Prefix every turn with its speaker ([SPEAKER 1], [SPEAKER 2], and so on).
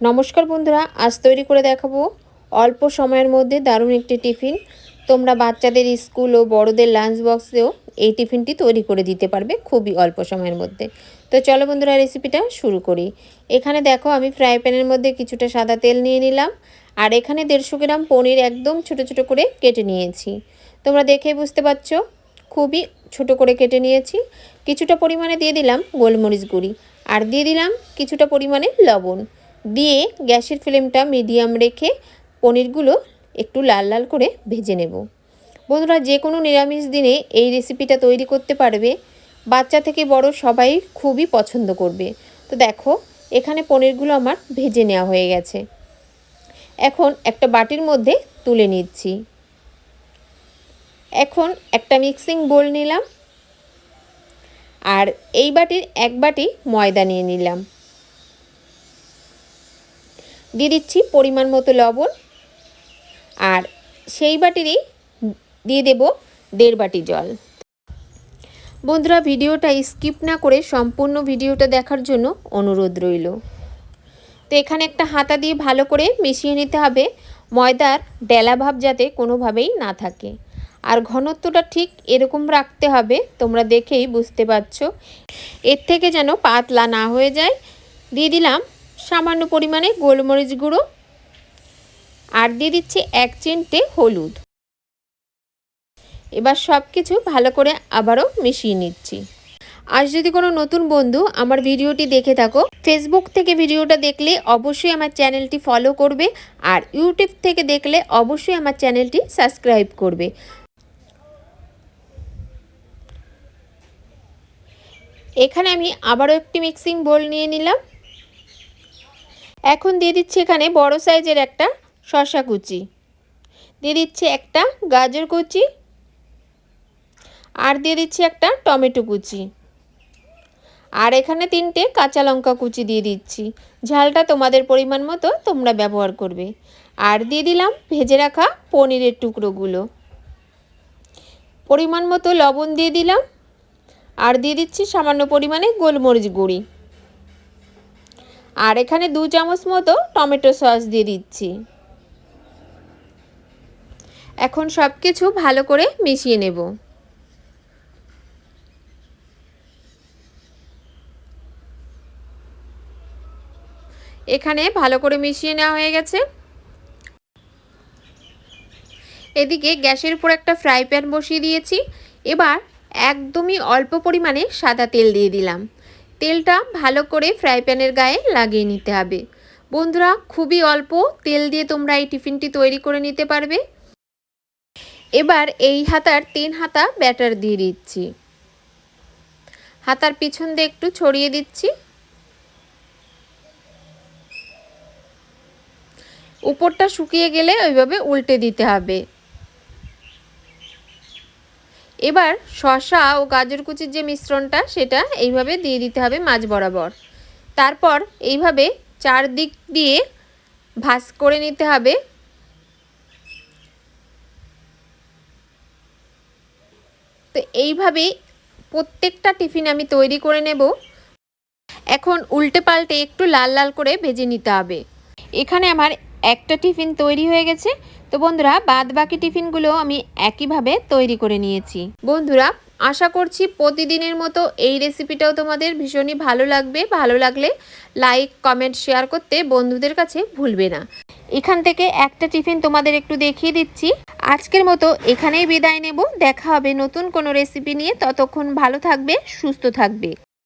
[SPEAKER 1] নমস্কার বন্ধুরা, আজ তৈরি করে দেখাবো অল্প সময়ের মধ্যে দারুণ একটি টিফিন। তোমরা বাচ্চাদের স্কুল ও বড়দের লাঞ্চ বক্সেও এই টিফিনটি তৈরি করে দিতে পারবে খুবই অল্প সময়ের মধ্যে। তো চলো বন্ধুরা রেসিপিটা শুরু করি। এখানে দেখো, আমি ফ্রাই প্যানের মধ্যে কিছুটা সাদা তেল নিয়ে নিলাম আর এখানে দেড়শো গ্রাম পনির একদম ছোট ছোট করে কেটে নিয়েছি। তোমরা দেখে বুঝতে পারছ, খুবই ছোট করে কেটে নিয়েছি। কিছুটা পরিমাণে দিয়ে দিলাম গোলমরিচ গুঁড়ি আর দিয়ে দিলাম কিছুটা পরিমাণে লবণ। দিয়ে গ্যাসের ফ্লেমটা মিডিয়াম রেখে পনিরগুলো একটু লাল লাল করে ভেজে নেব। বন্ধুরা, যে কোনো নিরামিষ দিনে এই রেসিপিটা তৈরি করতে পারবে। বাচ্চা থেকে বড় সবাই খুবই পছন্দ করবে। তো দেখো, এখানে পনিরগুলো আমার ভেজে নেওয়া হয়ে গেছে। এখন একটা বাটির মধ্যে তুলে নিচ্ছি। এখন একটা মিক্সিং বোল নিলাম। আর এই বাটির এক বাটি ময়দা নিয়ে নিলাম। দিয়ে দিচ্ছি পরিমাণ মতো লবণ। আর সেই বাটিরই দিয়ে দেব দেড় বাটি জল। বন্ধুরা, ভিডিওটা স্কিপ না করে সম্পূর্ণ ভিডিওটা দেখার জন্য অনুরোধ রইল। তো এখানে একটা হাতা দিয়ে ভালো করে মিশিয়ে নিতে হবে। ময়দার ডেলা ভাব যাতে কোনোভাবেই না থাকে। আর ঘনত্বটা ঠিক এরকম রাখতে হবে, তোমরা দেখেই বুঝতে পারছ। এর থেকে যেন পাতলা না হয়ে যায়। দিয়ে দিলাম সামান্য পরিমাণে গোলমরিচ গুঁড়ো আর দিয়ে দিচ্ছি এক চিনটে হলুদ। এবার সব কিছু ভালো করে আবারও মিশিয়ে নিচ্ছি। আজ যদি কোনো নতুন বন্ধু আমার ভিডিওটি দেখে থাকো ফেসবুক থেকে ভিডিওটা দেখলে অবশ্যই আমার চ্যানেলটি ফলো করবে আর ইউটিউব থেকে দেখলে অবশ্যই আমার চ্যানেলটি সাবস্ক্রাইব করবে। এখানে আমি আবারও একটি মিক্সিং বোল নিয়ে নিলাম। এখন দিয়ে দিচ্ছি এখানে বড় সাইজের একটা শশা কুচি। দিয়ে দিচ্ছি একটা গাজর কুচি আর দিয়ে দিচ্ছি একটা টমেটো কুচি। আর এখানে তিনটে কাঁচা লঙ্কা কুচি দিয়ে দিচ্ছি। ঝালটা তোমাদের পরিমাণ মতো তোমরা ব্যবহার করবে। আর দিয়ে দিলাম ভেজে রাখা পনিরের টুকরোগুলো। পরিমাণ মতো লবণ দিয়ে দিলাম। আর দিয়ে দিচ্ছি সামান্য পরিমাণে গোলমরিচ গুঁড়ি। আর এখানে দু চামচ মতো টমেটো সস দিয়ে দিচ্ছি। এখন সব কিছু ভালো করে মিশিয়ে নেব। এখানে ভালো করে মিশিয়ে নেওয়া হয়ে গেছে। এদিকে গ্যাসের উপর একটা ফ্রাই প্যান বসিয়ে দিয়েছি। এবার একদমই অল্প পরিমাণে সাদা তেল দিয়ে দিলাম। তেলটা ভালো করে ফ্রাই প্যানের গায়ে লাগিয়ে নিতে হবে। বন্ধুরা, খুবই অল্প তেল দিয়ে তোমরা এই টিফিনটি তৈরি করে নিতে পারবে। এবার এই হাতার তিন হাতা ব্যাটার দিয়ে দিচ্ছি। হাতার পিছন দিয়ে একটু ছড়িয়ে দিচ্ছি। উপরটা শুকিয়ে গেলে ওইভাবে উল্টে দিতে হবে। এবার শশা ও গাজর কুচির যে মিশ্রণটা, সেটা এইভাবে দিয়ে দিতে হবে মাছ বরাবর। তারপর এইভাবে চারদিক দিয়ে ভাস করে নিতে হবে। তো এইভাবেই প্রত্যেকটা টিফিন আমি তৈরি করে নেব। এখন উল্টে পাল্টে একটু লাল লাল করে ভেজে নিতে হবে। এখানে আমার একটা টিফিন তৈরি হয়ে গেছে। তো বন্ধুরা বাদ বাকি টিফিনগুলো আমি একইভাবে তৈরি করে নিয়েছি। বন্ধুরা আশা করছি প্রতিদিনের মতো এই রেসিপিটাও তোমাদের ভীষণই ভালো লাগবে। ভালো লাগলে লাইক কমেন্ট শেয়ার করতে বন্ধুদের কাছে ভুলবে না। এখান থেকে একটা টিফিন তোমাদের একটু দেখিয়ে দিচ্ছি। আজকের মতো এখানেই বিদায় নেব। দেখা হবে নতুন কোনো রেসিপি নিয়ে। ততক্ষণ ভালো থাকবে সুস্থ থাকবে।